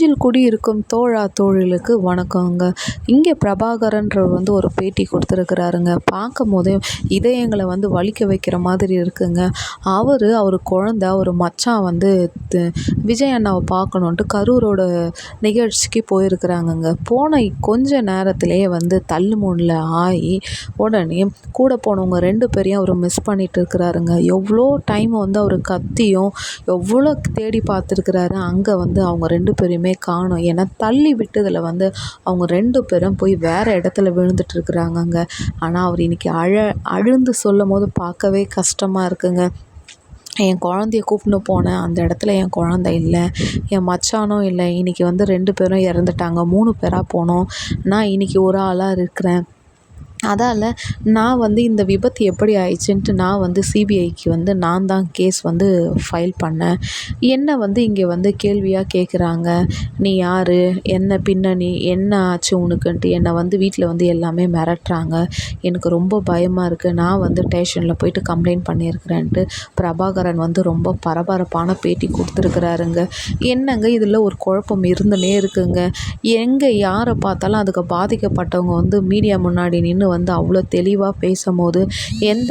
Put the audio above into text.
நெஞ்சில் குடியிருக்கும் தோழா தோழிலுக்கு வணக்கங்க. இங்கே பிரபாகரன்றவர் வந்து ஒரு பேட்டி கொடுத்துருக்குறாருங்க. பார்க்கும் போதே இதயங்களை வந்து வலிக்க வைக்கிற மாதிரி இருக்குங்க. அவர் அவர் குழந்த ஒரு மச்சான் வந்து விஜய் அண்ணாவை பார்க்கணுன்ட்டு கரூரோட நிகழ்ச்சிக்கு போயிருக்கிறாங்கங்க. போன கொஞ்ச நேரத்திலேயே வந்து தள்ளு ஆகி உடனே கூட போனவங்க ரெண்டு பேரையும் அவர் மிஸ் பண்ணிட்டு இருக்கிறாருங்க எவ்வளோ டைம் வந்து அவர் கத்தியும் எவ்வளோ தேடி பார்த்துருக்குறாரு அங்கே வந்து அவங்க ரெண்டு பேரையுமே காணும். ஏன்னா தள்ளி விட்டதில் வந்து அவங்க ரெண்டு பேரும் போய் வேறு இடத்துல விழுந்துட்டுருக்குறாங்கங்க. ஆனால் அவர் இன்றைக்கி அழ அழுந்து சொல்லும் போது பார்க்கவே கஷ்டமாக இருக்குங்க. என் குழந்தைய கூப்பிட்னு போனேன். அந்த இடத்துல என் குழந்த இல்லை. என் மச்சானும் இல்லை. இன்றைக்கி வந்து ரெண்டு பேரும் இறந்துட்டாங்க. மூணு பேராக போனோம். நான் இன்றைக்கி ஒரு ஆளாக இருக்கிறேன். அதால் நான் வந்து இந்த விபத்து எப்படி ஆயிடுச்சுன்ட்டு நான் வந்து சிபிஐக்கு வந்து நான் தான் கேஸ் வந்து ஃபைல் பண்ணேன். என்னை வந்து இங்கே வந்து கேள்வியாக கேட்குறாங்க நீ யார்? என்ன பின்னணி? என்ன ஆச்சு உனக்குன்ட்டு? என்னை வந்து வீட்டில் வந்து எல்லாமே மிரட்டுறாங்க. எனக்கு ரொம்ப பயமாக இருக்குது நான் வந்து ஸ்டேஷனில் போயிட்டு கம்ப்ளைண்ட் பண்ணியிருக்கிறேன்ட்டு பிரபாகரன் வந்து ரொம்ப பரபரப்பான பேட்டி கொடுத்துருக்குறாருங்க. என்னங்க இதில் ஒரு குழப்பம் இருந்துனே இருக்குங்க. எங்கே யாரை பார்த்தாலும் அதுக்கு பாதிக்கப்பட்டவங்க வந்து மீடியா முன்னாடி நின்று வந்து அவ்வளோ தெளிவாக பேசும்போது எந்த